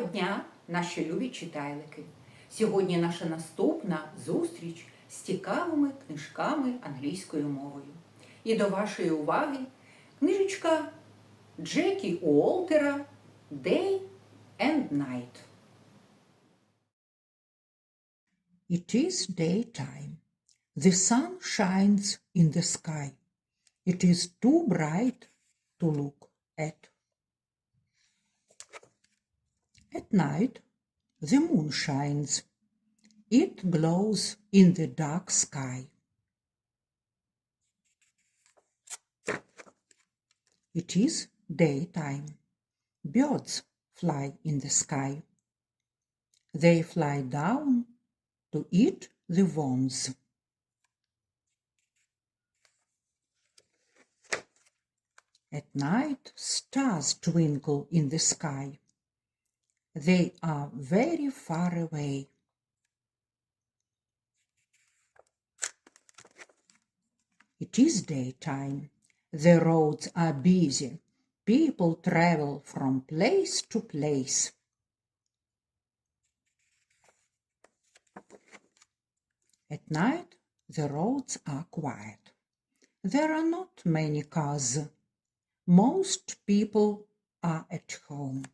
дня, наші любі читайлики! Сьогодні наша наступна зустріч з цікавими книжками англійською мовою. І до вашої уваги книжечка Джекі Уолтера Day and Night. It is daytime. The sun shines in the sky. It is too bright to look at. At night, the moon shines. It glows in the dark sky. It is daytime. Birds fly in the sky. They fly down to eat the worms. At night, stars twinkle in the sky. They are very far away. It is daytime. The roads are busy. People travel from place to place. At night, the roads are quiet. There are not many cars. Most people are at home.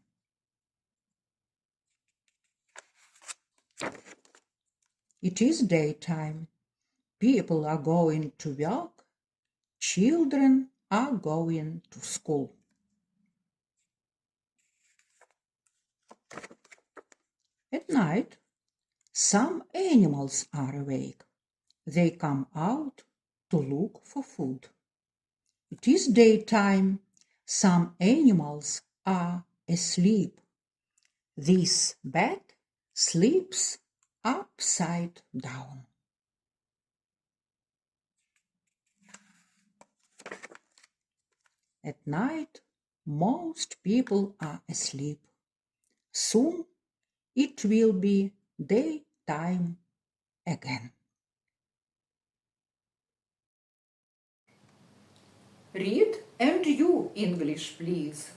It is daytime. People are going to work. Children are going to school. At night, some animals are awake. They come out to look for food. It is daytime. Some animals are asleep. This bat sleeps upside down. At night, most people are asleep. Soon it will be daytime again. Read and you English, please.